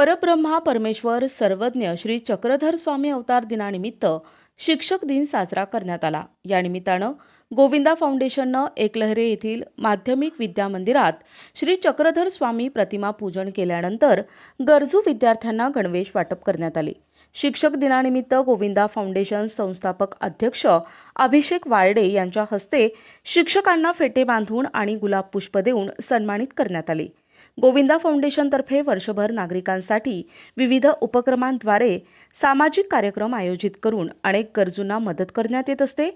परब्रह्मा परमेश्वर सर्वज्ञ श्री चक्रधर स्वामी अवतार दिनानिमित्त शिक्षक दिन साजरा करण्यात आला. या निमित्तानं गोविंदा फाउंडेशननं एकलहरे येथील माध्यमिक विद्या मंदिरात श्री चक्रधर स्वामी प्रतिमा पूजन केल्यानंतर गरजू विद्यार्थ्यांना गणवेश वाटप करण्यात आले. शिक्षक दिनानिमित्त गोविंदा फाउंडेशन संस्थापक अध्यक्ष अभिषेक वाळडे यांच्या हस्ते शिक्षकांना फेटे बांधून आणि गुलाब पुष्प देऊन सन्मानित करण्यात आले. गोविंदा फाउंडेशनतर्फे वर्षभर नागरिकांसाठी विविध उपक्रमांद्वारे सामाजिक कार्यक्रम आयोजित करून अनेक गरजूंना मदत करण्यात येत असते.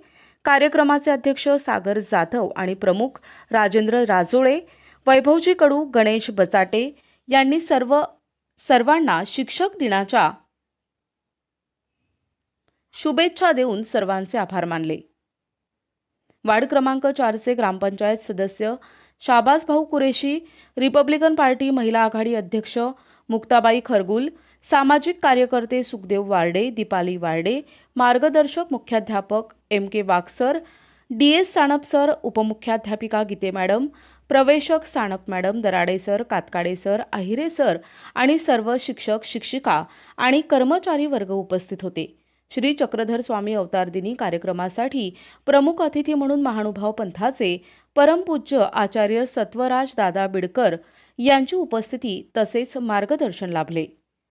कार्यक्रमाचे अध्यक्ष सागर जाधव आणि प्रमुख राजेंद्र राजोळे वैभवजी कडू गणेश बचाटे यांनी सर्व सर्वांना शिक्षक दिनाच्या शुभेच्छा देऊन सर्वांचे आभार मानले. वार्ड क्रमांक चारचे ग्रामपंचायत सदस्य शाबाज भाऊ कुरेशी रिपब्लिकन पार्टी महिला आघाडी अध्यक्ष मुक्ताबाई खरगुल सामाजिक कार्यकर्ते सुखदेव वार्डे दीपाली वार्डे मार्गदर्शक मुख्याध्यापक M K Waksar D S Sanap sir उपमुख्याध्यापिका Gite madam प्रवेशक Sanap madam Darade sir Katkade sir Ahire sir आणि सर्व शिक्षक शिक्षिका आणि कर्मचारी वर्ग उपस्थित होते. श्री चक्रधर स्वामी अवतार दिनी कार्यक्रमासाठी प्रमुख अतिथी म्हणून महानुभाव पंथाचे परमपूज्य आचार्य सत्वराज दादा बिडकर यांची उपस्थिती तसेच मार्गदर्शन लाभले.